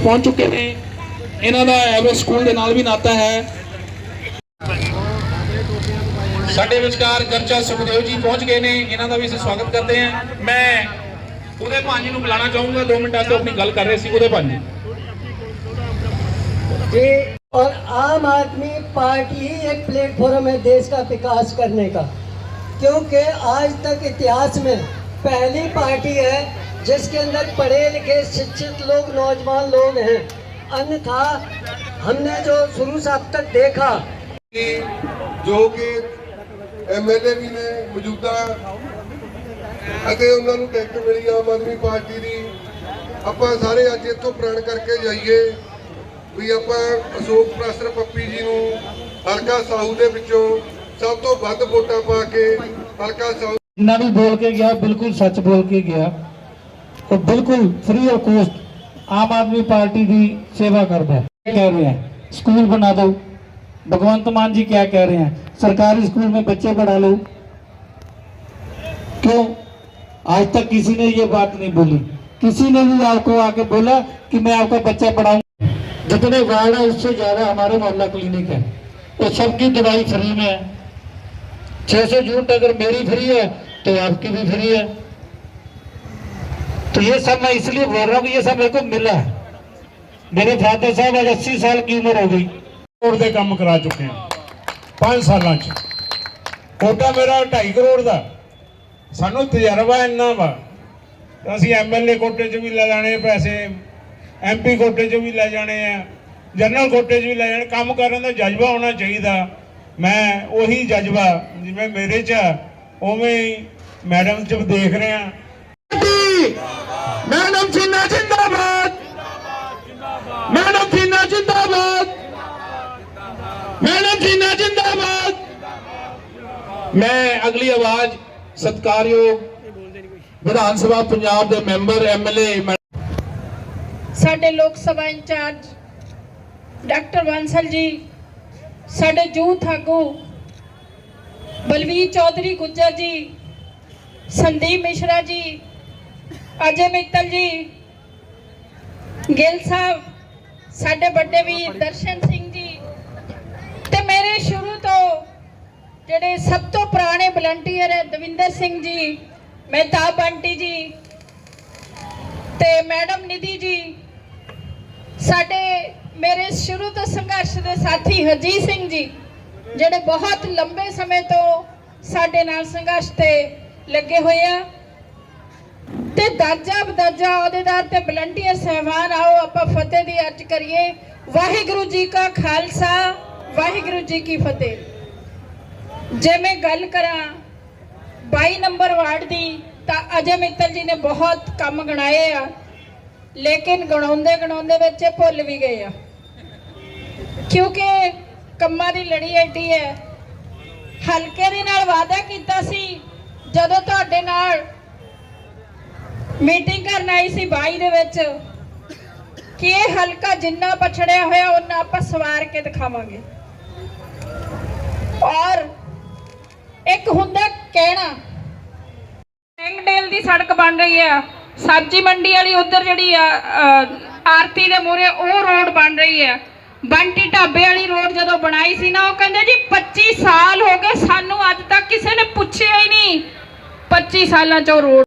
ਪਹੁੰਚ ਚੁੱਕੇ ਨੇ ਇਹਨਾਂ ਦਾ ਐਵਰੇਜ ਸਕੂਲ ਦੇ ਨਾਲ ਵੀ ਨਾਤਾ ਹੈ ਸਾਡੇ ਵਿਚਕਾਰ ਗਰਚਾ ਸੁਖਦੇਵ ਜੀ ਪਹੁੰਚ ਗਏ ਨੇ ਇਹਨਾਂ ਦਾ ਵੀ ਅਸੀਂ ਸਵਾਗਤ ਕਰਦੇ ਹਾਂ ਮੈਂ ਉਹਦੇ ਭਾਂਜੀ ਨੂੰ ਬੁਲਾਉਣਾ ਚਾਹੂੰਗਾ 2 ਮਿੰਟਾਂ ਤੋਂ ਆਪਣੀ ਗੱਲ ਕਰ ਰਹੇ ਸੀ ਉਹਦੇ ਭਾਂਜੀ जी और आम आदमी पार्टी ही एक प्लेटफॉर्म है देश का विकास करने का क्योंकि आज तक इतिहास में पहली पार्टी है जिसके अंदर पढ़े लिखे शिक्षित लोग नौजवान लोग हैं अन्यथा हमने जो शुरू से अब तक देखा ਕਿ ਜੋ ਕਿ ਐਮਐਲਏ ਵੀ ਨੇ ਮੌਜੂਦਾ ਅਤੇ ਉਹਨਾਂ ਨੂੰ ਟਿਕਟ ਮਿਲੀ ਆਮ ਆਦਮੀ ਪਾਰਟੀ ਦੀ ਆਪਾਂ ਸਾਰੇ ਅੱਜ ਇੱਥੋਂ ਪ੍ਰਣ ਕਰਕੇ ਜਾਈਏ ਵੀ ਆਪਾਂ ਅਸ਼ੋਕ ਪ੍ਰਸਰ ਪੱਪੀ ਜੀ ਨੂੰ ਹਲਕਾ ਸਾਊ ਦੇ ਵਿੱਚੋਂ ਸਭ ਤੋਂ ਵੱਧ ਵੋਟਾਂ ਪਾ ਕੇ ਹਲਕਾ ਸਾਊ ਜਿੰਨਾ ਵੀ ਬੋਲ ਕੇ ਗਿਆ ਬਿਲਕੁਲ ਸੱਚ ਬੋਲ ਕੇ ਗਿਆ तो बिल्कुल फ्री ऑफ़ कॉस्ट आम आदमी पार्टी की सेवा कर है कह रहे हैं? स्कूल बना दो। भगवंत मान जी क्या कह रहे हैं? सरकारी स्कूल में बच्चे पढ़ा लो। क्यों? आज तक किसी ने ये बात नहीं बोली। किसी ने भी आपको आके बोला कि मैं आपका बच्चा पढ़ाऊँगा जितने वार्ड है, उससे ज़्यादा हमारे मोहल्ला क्लिनिक है। और सबकी दवाई फ्री में है। छह सौ जून तक अगर मेरी फ्री है तो आपकी भी फ्री है। तो ये सब मैं इसलिए बोल रहा हूँ कि ये सब मेरे को मिला है मेरे फादर साहब आज अस्सी साल की उम्र हो गई ਕਰੋੜ ਦੇ ਕੰਮ ਕਰਾ ਚੁੱਕੇ ਹਾਂ 5 ਸਾਲਾਂ ਚ ਕੋਟਾ ਮੇਰਾ 2.5 ਕਰੋੜ ਦਾ ਸਾਨੂੰ ਤਜਰਬਾ ਇੰਨਾ ਵਾ ਤੇ ਅਸੀਂ ਐਮਐਲਏ ਕੋਟੇ 'ਚ ਵੀ ਲੈ ਜਾਣੇ ਪੈਸੇ ਐਮਪੀ ਕੋਟੇ 'ਚ ਵੀ ਲੈ ਜਾਣੇ ਆ ਜਨਰਲ ਕੋਟੇ 'ਚ ਵੀ ਲੈ ਜਾਣੇ ਕੰਮ ਕਰਨ ਦਾ ਜਜ਼ਬਾ ਹੋਣਾ ਚਾਹੀਦਾ ਮੈਂ ਉਹੀ ਜਜ਼ਬਾ ਜਿਵੇਂ ਮੇਰੇ 'ਚ ਆ, ਉਵੇਂ ਹੀ ਮੈਡਮ 'ਚ ਦੇਖ ਰਿਹਾ ਮੈਡਮ ਚੀਨਾ ਜਿੰਦਾਬਾਦ। ਮੈਡਮ ਚੀਨਾ ਜਿੰਦਾਬਾਦ। ਮੈਡਮ ਚੀਨਾ ਜਿੰਦਾਬਾਦ। ਮੈਂ ਅਗਲੀ ਆਵਾਜ਼ ਸਤਿਕਾਰਯੋਗ ਵਿਧਾਨ ਸਭਾ ਪੰਜਾਬ ਦੇ ਮੈਂਬਰ ਐਮਐਲਏ ਸਾਡੇ ਲੋਕ ਸਭਾ ਇੰਚਾਰਜ, ਡਾਕਟਰ ਬਾਂਸਲ ਜੀ, ਸਾਡੇ ਜੂਥ ਆਗੂ ਬਲਵੀਰ ਚੌਧਰੀ ਗੁੱਜਰ ਜੀ, ਸੰਦੀਪ ਮਿਸ਼ਰਾ ਜੀ ਅਜੇ ਮਿੱਤਲ ਜੀ, ਗਿੱਲ ਸਾਹਿਬ, ਸਾਡੇ ਵੱਡੇ ਵੀਰ ਦਰਸ਼ਨ ਸਿੰਘ ਜੀ ਤੇ ਮੇਰੇ ਸ਼ੁਰੂ ਤੋਂ ਜਿਹੜੇ ਸਭ ਤੋਂ ਪੁਰਾਣੇ ਵਲੰਟੀਅਰ ਹੈ ਦਵਿੰਦਰ ਸਿੰਘ ਜੀ, ਮਹਿਤਾਬ ਬੰਟੀ ਜੀ ਤੇ ਮੈਡਮ ਨਿਧੀ ਜੀ, ਸਾਡੇ ਮੇਰੇ ਸ਼ੁਰੂ ਤੋਂ ਸੰਘਰਸ਼ ਦੇ ਸਾਥੀ ਹਰਜੀਤ ਸਿੰਘ ਜੀ, ਜਿਹੜੇ ਬਹੁਤ ਲੰਬੇ ਸਮੇਂ ਤੋਂ ਸਾਡੇ ਨਾਲ ਸੰਘਰਸ਼ ਤੇ ਲੱਗੇ ਹੋਏ ਆ। ਤੇ ਦਰਜਾ ਬਦਰਜਾ ਅਹੁਦੇਦਾਰ ਤੇ ਵਲੰਟੀਅਰ ਸਹਿਬਾਨ ਆਓ, ਆਪਾਂ ਫਤਿਹ ਦੀ ਅਰਜ਼ ਕਰੀਏ। ਵਾਹਿਗੁਰੂ ਜੀ ਕਾ ਖਾਲਸਾ, ਵਾਹਿਗੁਰੂ ਜੀ ਕੀ ਫਤਿਹ। ਜੇ ਮੈਂ ਗੱਲ ਕਰਾਂ 22 ਨੰਬਰ ਵਾਰਡ ਦੀ, ਤਾਂ ਅਜੇ ਮਿੱਤਲ ਜੀ ਨੇ ਬਹੁਤ ਕੰਮ ਗਣਾਏ ਆ, ਲੇਕਿਨ ਗਣਾਉਂਦੇ ਗਣਾਉਂਦੇ ਵਿੱਚ ਇਹ ਭੁੱਲ ਵੀ ਗਏ ਆ। ਕਿਉਂਕਿ ਕੰਮਾਂ ਦੀ ਲੜੀ ਐਡੀ ਹੈ। ਹਲਕੇ ਦੇ ਨਾਲ ਵਾਅਦਾ ਕੀਤਾ ਸੀ, ਜਦੋਂ ਤੁਹਾਡੇ ਨਾਲ ਮੀਟਿੰਗ ਕਰਨ ਆਈ ਸੀ 22 ਦੇ ਵਿੱਚ ਕਿ ਇਹ ਹਲਕਾ ਜਿੰਨਾ ਪਛੜਿਆ ਹੋਇਆ ਉਹਨਾਂ ਆਪਾਂ ਸਵਾਰ ਕੇ ਦਿਖਾਵਾਂਗੇ। ਔਰ ਇੱਕ ਹੁੰਦਾ ਕਹਿਣਾ, ਐਂਗਡੇਲ ਦੀ ਸੜਕ ਬਣ ਰਹੀ ਆ। ਸਬਜ਼ੀ ਮੰਡੀ ਵਾਲੀ ਉਧਰ ਜਿਹੜੀ ਆ ਆਰਤੀ ਦੇ ਮੂਹਰੇ ਉਹ ਰੋਡ ਬਣ ਰਹੀ ਆ। ਬੰਟੀ ਢਾਬੇ ਵਾਲੀ ਰੋਡ ਜਦੋਂ ਬਣਾਈ ਸੀ ਨਾ, ਉਹ ਕਹਿੰਦੇ ਜੀ 25 ਸਾਲ ਹੋ ਗਏ, ਸਾਨੂੰ ਅੱਜ ਤੱਕ ਕਿਸੇ ਨੇ ਪੁੱਛਿਆ ਹੀ ਨਹੀਂ। 25 ਸਾਲਾਂ ਚ ਉਹ ਰੋਡ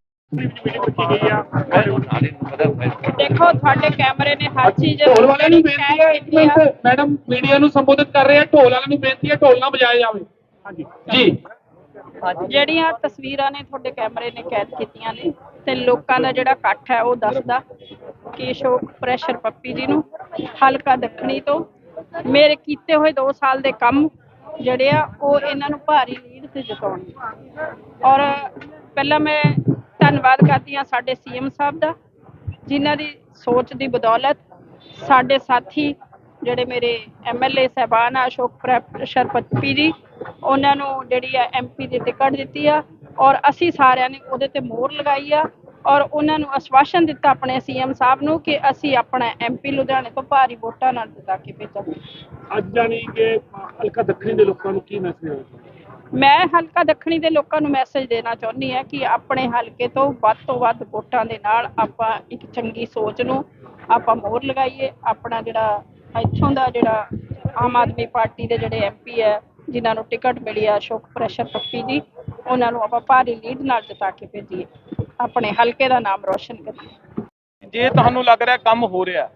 ਦੇਖੋ ਤੁਹਾਡੇ ਕੈਮਰੇ ਨੇ ਹਰ ਚੀਜ਼ ਢੋਲ ਵਾਲਿਆਂ ਨੂੰ ਬੇਨਤੀ ਹੈ ਇੱਕ। ਮਿੰਟ ਮੈਡਮ ਮੀਡੀਆ ਨੂੰ ਸੰਬੋਧਿਤ ਕਰ ਰਹੇ ਆ ਢੋਲ ਵਾਲਿਆਂ ਨੂੰ ਬੇਨਤੀ ਹੈ ਢੋਲ ਨਾ ਵਜਾਇਆ ਜਾਵੇ। ਹਾਂਜੀ। ਜੀ। ਜਿਹੜੀਆਂ ਤਸਵੀਰਾਂ ਨੇ ਤੁਹਾਡੇ ਕੈਮਰੇ ਨੇ ਕੈਦ ਕੀਤੀਆਂ ਨੇ ਤੇ ਲੋਕਾਂ ਦਾ ਜਿਹੜਾ ਇਕੱਠ ਹੈ ਉਹ ਦੱਸਦਾ ਕਿ ਅਸ਼ੋਕ ਪ੍ਰੈਸ਼ਰ ਪੱਪੀ ਜੀ ਨੂੰ ਹਲਕਾ ਦੱਖਣੀ ਤੋਂ ਮੇਰੇ ਕੀਤੇ ਹੋਏ 2 ਸਾਲ ਦੇ ਕੰਮ ਜਿਹੜੇ ਆ ਉਹ ਇਹਨਾਂ ਨੂੰ ਭਾਰੀ ਲੀਡ ਤੇ ਜਿਤਾਉਣਗੇ। ਔਰ ਪਹਿਲਾਂ ਮੈਂ ਧੰਨਵਾਦ ਕਰਦੀ ਹਾਂ ਸਾਡੇ ਸੀਐਮ ਸਾਹਿਬ ਦਾ, ਜਿਨ੍ਹਾਂ ਦੀ ਸੋਚ ਦੀ ਬਦੌਲਤ ਸਾਡੇ ਸਾਥੀ ਜਿਹੜੇ ਮੇਰੇ ਐਮਐਲਏ ਸਹਿਬਾਨ ਆ, ਅਸ਼ੋਕ ਪ੍ਰੈਸ਼ਰ ਜੀ, ਉਹਨਾਂ ਨੂੰ ਜਿਹੜੀ ਆ ਐਮਪੀ ਦੀ ਟਿਕਟ ਦਿੱਤੀ ਆ ਔਰ ਅਸੀਂ ਸਾਰਿਆਂ ਨੇ ਉਹਦੇ ਤੇ ਮੋਹਰ ਲਗਾਈ ਆ ਔਰ ਉਹਨਾਂ ਨੂੰ ਆਸ਼ਵਾਸਨ ਦਿੱਤਾ ਆਪਣੇ ਸੀਐਮ ਸਾਹਿਬ ਨੂੰ ਕਿ ਅਸੀਂ ਆਪਣਾ ਐਮਪੀ ਲੁਧਿਆਣੇ ਤੋਂ ਭਾਰੀ ਵੋਟਾਂ ਨਾਲ ਜਿਤਾ ਕੇ ਭੇਜਾਂਗੇ। ਅੱਜ ਜਾਨੀ ਕਿ ਹਲਕਾ ਦੱਖਣੀ ਦੇ ਲੋਕਾਂ ਨੂੰ ਕੀ ਮੈਸੇਜ ਹੈ ਮੈਂ ਹਲਕਾ ਦੱਖਣੀ ਦੇ ਲੋਕਾਂ ਨੂੰ ਮੈਸੇਜ ਦੇਣਾ ਚਾਹੁੰਦੀ ਹਾਂ ਕਿ ਆਪਣੇ ਹਲਕੇ ਤੋਂ ਵੱਧ ਤੋਂ ਵੱਧ ਵੋਟਾਂ ਦੇ ਨਾਲ ਆਪਾਂ ਇੱਕ ਚੰਗੀ ਸੋਚ ਨੂੰ ਆਪਾਂ ਮੋਹਰ ਲਗਾਈਏ। ਆਪਣਾ ਜਿਹੜਾ ਇੱਥੋਂ ਦਾ ਜਿਹੜਾ ਆਮ ਆਦਮੀ ਪਾਰਟੀ ਦੇ ਜਿਹੜੇ ਐਮਪੀ ਹੈ, ਜਿਨ੍ਹਾਂ ਨੂੰ ਟਿਕਟ ਮਿਲੀ ਆ ਅਸ਼ੋਕ ਪ੍ਰੈਸ਼ਰ ਪੱਪੀ ਜੀ, ਉਹਨਾਂ ਨੂੰ ਆਪਾਂ ਭਾਰੀ ਲੀਡ ਨਾਲ ਜਿਤਾ ਕੇ ਭੇਜੀਏ। ਆਪਣੇ ਹਲਕੇ ਦਾ ਨਾਮ ਰੋਸ਼ਨ ਕਰੀਏ। ਜੇ ਤੁਹਾਨੂੰ ਲੱਗ ਰਿਹਾ ਕੰਮ ਹੋ ਰਿਹਾ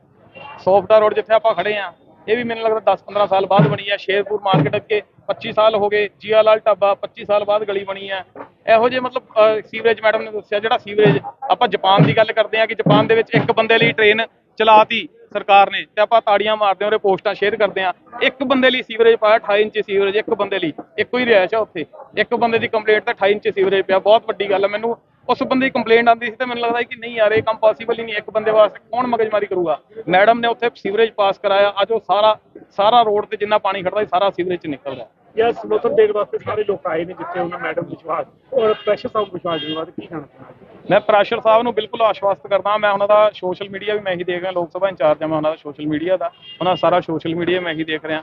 ਸੌਫਟਵੇਅਰ ਰੋਡ ਜਿੱਥੇ ਆਪਾਂ ਖੜੇ ਆ ਇਹ ਵੀ ਮੈਨੂੰ ਲੱਗਦਾ 10-15 ਸਾਲ ਬਾਅਦ ਬਣੀ ਹੈ ਸ਼ੇਰਪੁਰ ਮਾਰਕੀਟ ਅੱਗੇ 25 ਸਾਲ ਹੋ ਗਏ। ਜੀਆ ਲਾਲ ਢਾਬਾ 25 ਸਾਲ ਬਾਅਦ ਗਲੀ ਬਣੀ ਹੈ ਇਹੋ ਜਿਹੇ ਮਤਲਬ ਸੀਵਰੇਜ ਮੈਡਮ ਨੇ ਦੱਸਿਆ ਜਿਹੜਾ ਸੀਵਰੇਜ ਆਪਾਂ ਜਾਪਾਨ ਦੀ ਗੱਲ ਕਰਦੇ ਆ ਕਿ ਜਾਪਾਨ ਦੇ ਵਿੱਚ ਇੱਕ ਬੰਦੇ ਲਈ ਟ੍ਰੇਨ ਚਲਾਤੀ ਸਰਕਾਰ ਨੇ ਤੇ ਆਪਾਂ ਤਾੜੀਆਂ ਮਾਰਦੇ ਹਾਂ, ਉਹਦੇ ਪੋਸਟਾਂ ਸ਼ੇਅਰ ਕਰਦੇ ਆ ਇੱਕ ਬੰਦੇ ਲਈ ਸੀਵਰੇਜ ਪਾਇਆ 28 ਇੰਚ ਸੀਵਰੇਜ, ਇੱਕ ਬੰਦੇ ਲਈ। ਇੱਕੋ ਹੀ ਰਿਹਾਇਸ਼ ਆ ਉੱਥੇ। ਇੱਕ ਬੰਦੇ ਦੀ ਕੰਪਲੇਂਟ ਤਾਂ 28 ਇੰਚ ਸੀਵਰੇਜ ਪਿਆ। ਬਹੁਤ ਵੱਡੀ ਗੱਲ ਹੈ ਮੈਨੂੰ ਉਸ ਬੰਦੇ ਦੀ ਕੰਪਲੇਂਟ ਆਉਂਦੀ ਸੀ ਤੇ ਮੈਨੂੰ ਲੱਗਦਾ ਕਿ ਨਹੀਂ ਯਾਰ ਇਹ ਕੰਮ ਪੋਸੀਬਲ ਹੀ ਨਹੀਂ ਇੱਕ ਬੰਦੇ ਵਾਸਤੇ ਕੌਣ ਮਗਜਮਾਰੀ ਕਰੂਗਾ? ਮੈਡਮ ਨੇ ਉੱਥੇ ਸੀਵਰੇਜ ਪਾਸ ਕਰਾਇਆ ਅੱਜ ਉਹ ਸਾਰਾ ਸਾਰਾ ਰੋਡ ਤੇ ਜਿੰਨਾ ਪਾਣੀ ਖੜਦਾ ਸੀ ਸਾਰਾ ਸੀਵਰੇਜ ਚ ਨਿਕਲ ਰਿਹਾ ਯਾ ਸਮਰਥਨ ਦੇਣ ਵਾਸਤੇ ਸਾਰੇ ਲੋਕ ਆਏ ਨੇ ਜਿੱਥੇ ਉਹਨਾਂ ਮੈਡਮ ਵਿਸ਼ਵਾਸ ਔਰ ਪ੍ਰੈਸ਼ਰ ਸਾਹਿਬ ਵਿਸ਼ਵਾਸ ਜੀ ਬਾਰੇ ਕੀ ਕਹਿਣਾ ਮੈਂ ਪ੍ਰਾਸ਼ਰ ਸਾਹਿਬ ਨੂੰ ਬਿਲਕੁਲ ਆਸ਼ਵਾਸਤ ਕਰਦਾ ਮੈਂ ਉਹਨਾਂ ਦਾ ਸੋਸ਼ਲ ਮੀਡੀਆ ਵੀ ਮੈਂ ਹੀ ਦੇਖ ਰਿਹਾ ਲੋਕ ਸਭਾ ਇੰਚਾਰਜ ਹਾਂ ਮੈਂ ਉਹਨਾਂ ਦਾ ਸੋਸ਼ਲ ਮੀਡੀਆ ਦਾ ਉਹਨਾਂ ਦਾ ਸਾਰਾ ਸੋਸ਼ਲ ਮੀਡੀਆ ਮੈਂ ਹੀ ਦੇਖ ਰਿਹਾ।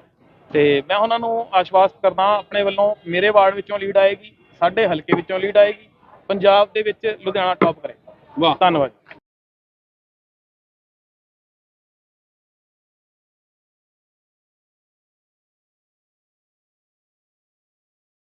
ਤੇ ਮੈਂ ਉਹਨਾਂ ਨੂੰ ਆਸ਼ਵਾਸਤ ਕਰਦਾ ਆਪਣੇ ਵੱਲੋਂ ਮੇਰੇ ਵਾਰਡ ਵਿੱਚੋਂ ਲੀਡ ਆਏਗੀ ਸਾਡੇ ਹਲਕੇ ਵਿੱਚੋਂ ਲੀਡ ਆਏਗੀ ਪੰਜਾਬ ਦੇ ਵਿੱਚ ਲੁਧਿਆਣਾ ਟੌਪ ਕਰੇਗਾ ਵਾਹ। ਧੰਨਵਾਦ